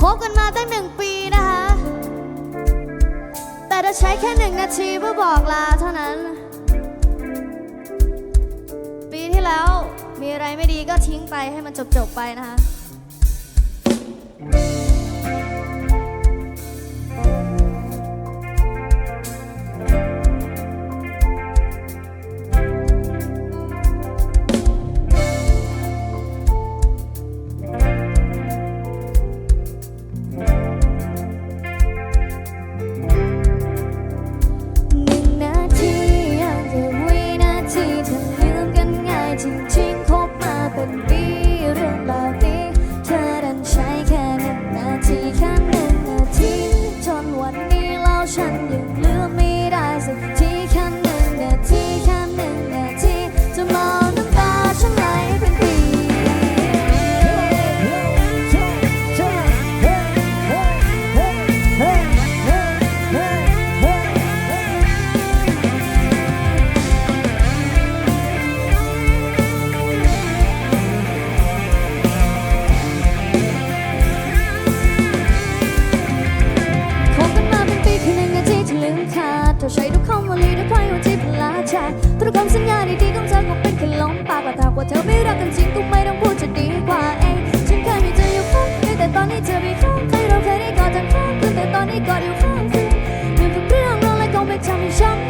คบกันมาตั้งหนึ่งปีนะคะ แต่จะใช้แค่หนึ่งนาทีเพื่อบอกลาเท่านั้น ปีที่แล้วมีอะไรไม่ดีก็ทิ้งไปให้มันจบๆไปนะคะ่าเธอไม่รักกันจริงก็ไม่ต้องพูดจะดีกว่าเองฉันเคยมีเธออยู่ข้างแต่ตอนนี้เธอไม่ข้งใครเราเคยได้กอดทั้งข้งคืนแต่ตอนนี้กอดอยู่ข้างคืนลืมทุกเรื่องราวและก็ไม่ทำให้ช้ำ